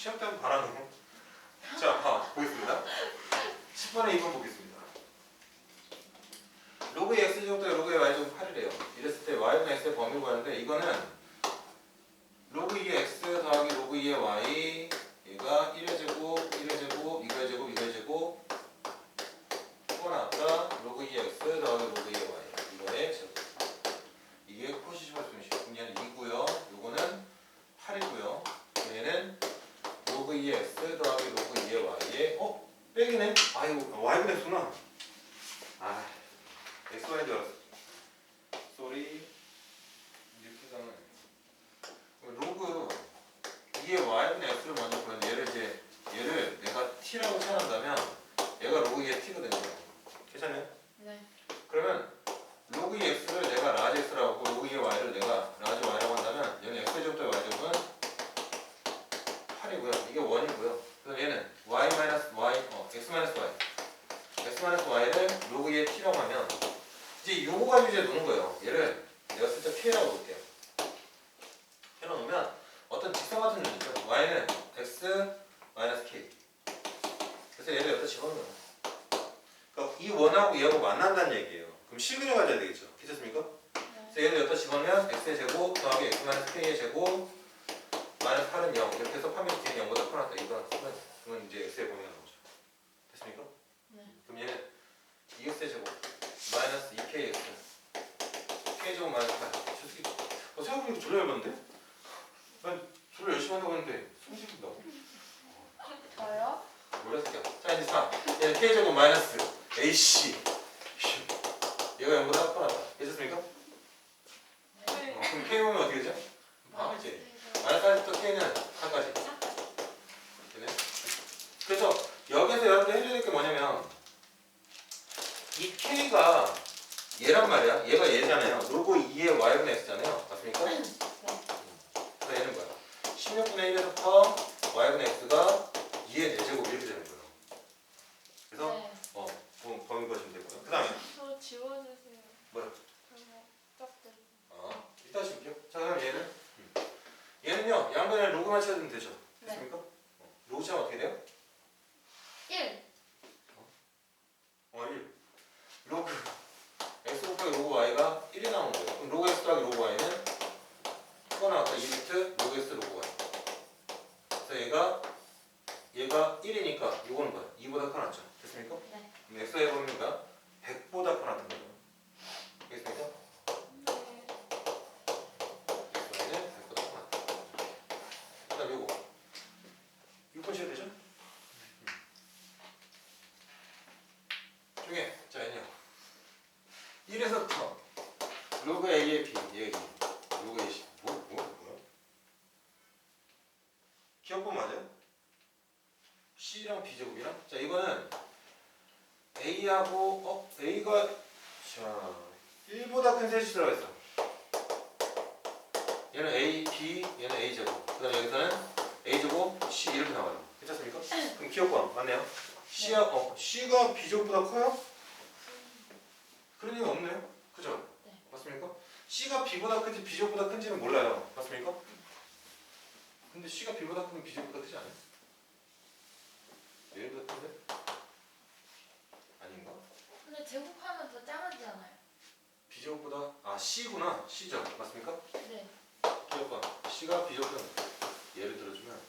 시험 때 한번 봐라 너. 자, 봐 보겠습니다. 10번에 2번 보겠습니다. 로그의 x 제곱 더하기 로그의 y 제곱 8이래요. 이랬을 때 y는 x의 범위를 구하는데 이거는 로그 2의 x 더하기 로그 2의 y 얘가 1의 제곱, 1의 제곱, 2의 제곱, коридор. 만난다는 얘기예요. 그럼 실근을 가져야 되겠죠. 괜찮습니까? 네. 그래서 얘를 여기다 집어넣으면 x의 제곱 더하기 x 마이너스 k의 제곱 마이너스 8은 0 이렇게 해서 파면 뒤에 0보다 커놨다 이거 쓰면 그러면 이제 x의 범위가 나오죠. 됐습니까? 네. 그럼 얘는 2x의 제곱 마이너스 2kx k 제곱 마이너스 8 저 새끼 어, 생각해보니까 졸라 얇았는데? 난 졸라 열심히 한다고 했는데 숨 쉬긴다고? 저요? 새끼야 자 이제 3 얘는 k 제곱 마이너스 ac 얘가 0보다 커놨다 괜찮습니까? 네. 어, 그럼 k 보면 어떻게 되죠? 망하지 마이너스 1부터 k는 4까지 되네? 그래서 여기서 여러분들 해줘야 될 게 뭐냐면 이 k가 얘란 말이야 얘가 얘잖아요 로고 2의 y분의 x잖아요 맞습니까? 그래서 얘는 뭐야 16분의 1에서부터 y분의 x가 2의 4제곱 이렇게 되는 거예요 그래서 네. 어, 범- 범위 보시면 되고요 그 다음에 저 지워주세요. 뭐요? 그거 짝들. 어, 이따 줄게요 자 그럼 얘는 음. 얘는요 양변에 로그만 쳐주면 되죠 네. 됐습니까? 어, 로그 치면 어떻게 돼요? 1. 어, 1. 로그 x 곱하기 로그 y가 1이 나오는 거예요. 그럼 로그 x 더하기 로그 y는 이거 나왔다. 2비트 로그 x 로그 y. 그래서 얘가 얘가 1이니까 이거는 뭐야? 2보다 커놨죠. 됐습니까? 네. 그럼 x의 범위가 100보다 커놨던 거예요. 알겠습니까? 네. x y는 100보다 커놨다. 그다음 요거 6번 쳐야 되죠? 중에 자 얘는요 1에서부터 로그 A의 B 얘가 2 로그 A C 뭐? 뭐? 뭐야? 기억법 맞아요? C랑 B제곱이랑 자 이거는 A하고 어? A가 자 1보다 큰 셋이 들어가 있어 얘는 A, B, 얘는 A제곱 그 다음에 여기서는 A제곱, C 이렇게 나와요 괜찮습니까? 그럼 기억법 맞네요 C가, 어, C가 B제곱보다 커요? 그런 얘기 없네요. 그죠? 네. 맞습니까? C가 B보다 큰지 B제곱보다 큰지는 몰라요. 맞습니까? 근데 C가 B보다 크면 B제곱보다 크지 않아요? 얘보다 큰데? 아닌가? 근데 제곱하면 더 작아지 않아요? B제곱보다 아 C구나. C죠. 맞습니까? 네. 기억봐. C가 B제곱보다 예를 들어주면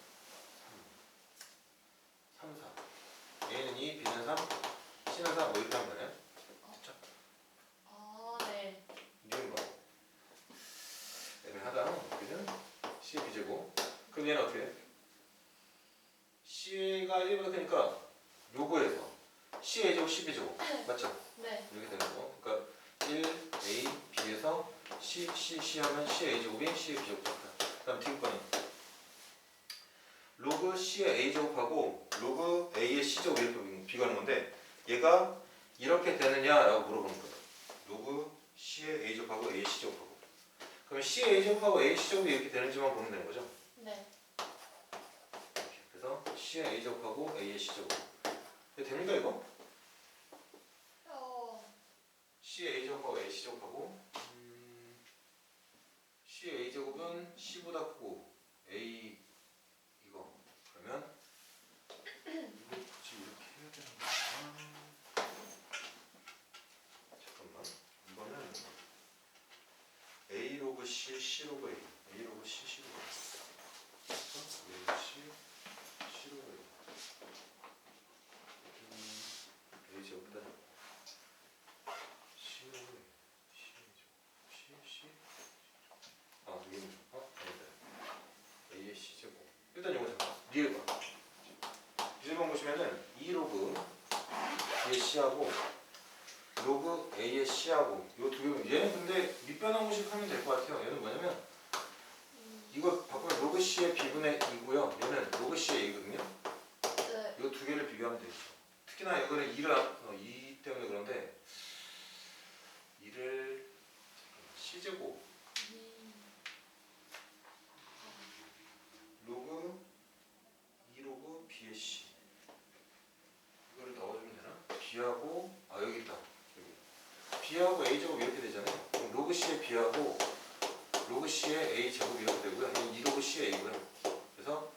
3, 4 A는 2, B는 3, C는 4뭐 이렇게 하면 되나요? 아, 네. 니은 거 애매하다 그죠? C B제곱 그럼 얘는 어떻게 해? C가 1보다 크니까 요거에서 C A제곱 C B제곱 맞죠? 네. 이렇게 되는 거 그러니까 1 A B에서 C C C 하면 C A제곱이 C B제곱 같다. 그 다음 뒷번이 로그 C의 A제곱하고 로그 A의 C제곱 이렇게 비교하는 건데 얘가 이렇게 되느냐라고 물어보는 거예요. 로그 C의 A제곱하고 A C제곱하고. 그러면 C의 A제곱하고 A C제곱이 이렇게 되는지만 보면 되는 거죠? 네. C의 A제곱하고 A의 C제곱 됩니까 이거? 어, C의 A제곱하고 A C제곱하고 음, C의 A제곱은 C보다 크고 A 이거 그러면 일단 이거 잠깐 리을 봐. 리을 번 보시면은 2 로그 B의 C하고 로그 A의 C하고 요 두 개. 얘는 근데 밑변환공식 하면 될 것 같아요. 얘는 뭐냐면 음, 이거 바꾸면 로그 C의 B분의 2고요. 얘는 로그 C의 A거든요. 네. 이 두 개를 비교하면 되죠. 특히나 이거는 2를 어, 2 때문에 그런데 2를 C제곱 음, 로그 2 로그 B의 C 이거를 넣어주면 되나? B하고 아 여기 있다 여기 B하고 A 제곱 이렇게 되잖아요 그럼 로그 C의 B하고 로그 C의 A 제곱 이렇게 되고요 이건 2 로그 C의 A고요 그래서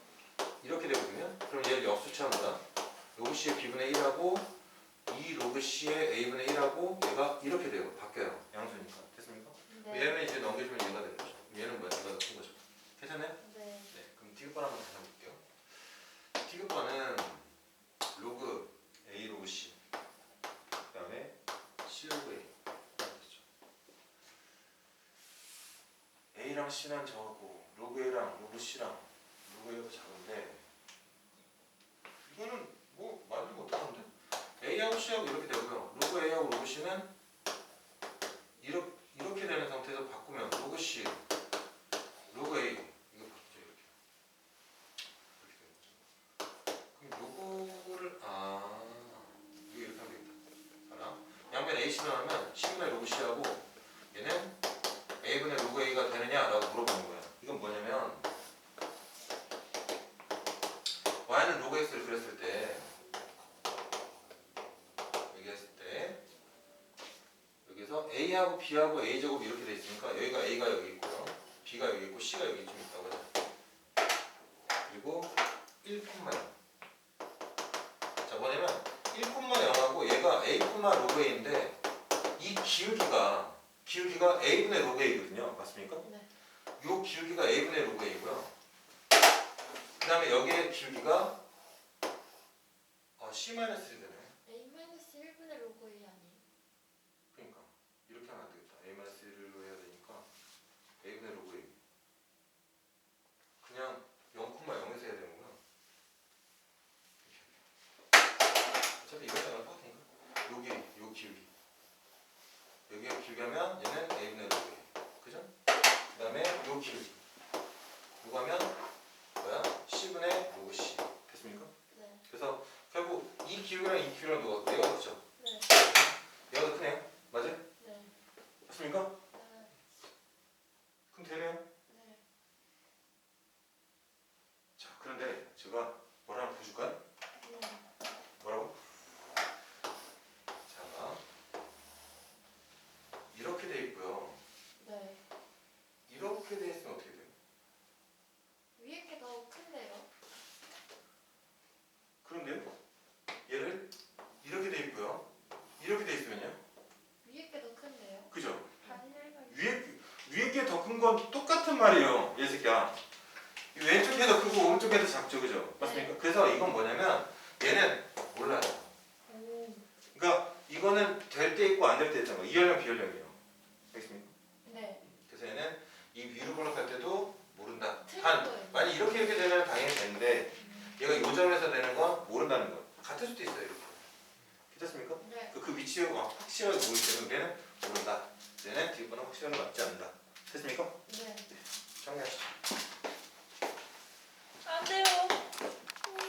이렇게 되거든요 역수치합니다 로그 C의 B분의 1하고 2 로그 C의 A분의 1하고 얘가 이렇게 돼요 바뀌어요 양수니까 됐습니까? 네. 얘는 이제 넘겨주면 얘가 되는 거죠 얘는 뭐야? 얘가 넣은 거죠 괜찮아요? 네. 네, 그럼 디귿번 한번 다시 해볼게요. 디귿번은 로그 A 로그 C 그 다음에 C 로그 A. A랑 C는 적고 로그 A랑 로그 C랑 로그 A가 작은데 이거는 뭐 만들면 어떡하는데? A하고 C하고 이렇게 되고요. 로그 A하고 로그 C는 이렇게 이렇게 되는 상태에서 바꾸면 로그 C 로그 A 이거 바꾸죠 이렇게 이렇게 되는 거죠. 그럼 요거를 아 이거 이렇게 하면 되겠다. 알아? 양변 A C를 하면 C분의 로그 C하고 얘는 A분의 로그 A가 되느냐라고 물어보는 거야. 이건 뭐냐면 Y는 로그 X를 그렸을 때 여기 했을 때 여기서 A하고 B하고 A 제곱이 이렇게 돼 있으니까 여기가 A가 여기 있고요. B가 여기 있고 C가 여기 좀 있다고 해요. 그리고 1콤마 0. 자 뭐냐면 1콤마 0하고 얘가 A 콤마 로그 A인데 이 기울기가 기울기가 A분의 로그 A거든요. 맞습니까? 네. 요 기울기가 A분의 로그 A고요. 그 다음에 여기의 기울기가 어, C-1이 되네. A 마이너스 1분의 로그 A 아니에요? 그러니까 이렇게 하면 안 되겠다. A-1로 해야 되니까 A분의 로그 A. 그냥 0,0에서 해야 되는구나. 어차피 이거랑 똑같으니까. 여 기울기. 여기가 길게 하면 얘는 A분의 로그 A. 그죠? 그 다음에 요 기울기. 요거 하면 뭐야? C분의 로그 C. 됐습니까? 네. 그래서 결국 이 기울기랑 이 기울기랑 누가 얘가 크죠? 네. 얘가 더 크네요. 맞아요? 네. 맞습니까? 네. 그럼 되네요. 네. 자, 그런데 제가 뭘 하나 보여줄까요? 네. 뭐라고? 자, 이렇게 돼 있고요. 네. 이렇게 돼 있으면 어떻게 돼요? 위에 게 더 큰데요? 그런데요? 얘를 이렇게 돼 있고요. 이렇게 돼 있으면요? 위에 게 더 큰데요? 그죠? 반일만 위에 게더큰건 똑같은 말이에요. 얘 새끼야. 이 왼쪽에 더 크고 오른쪽에 더 작죠, 그죠? 맞습니까? 그래서 이건 뭐냐면 얘는 몰라요. 오. 그러니까 이거는 될 때 있고 안 될 때 있잖아. 이열령 비열령이에요. 알겠습니까? 네. 그래서 얘는 이 위로 번역할 때도 모른다. 거예요. 만약 이렇게 이렇게 되면 당연히 되는데 얘가 요 점에서 되는 건 모른다는 거. 같을 수도 있어요. 이렇게. 괜찮습니까? 네. 그, 그 위치가 확실하게 모르기 때문에 얘는 모른다. 얘는 뒷번호 확실하게 맞지 않는다. 됐습니까? 네. 정리하시죠. 안 돼요.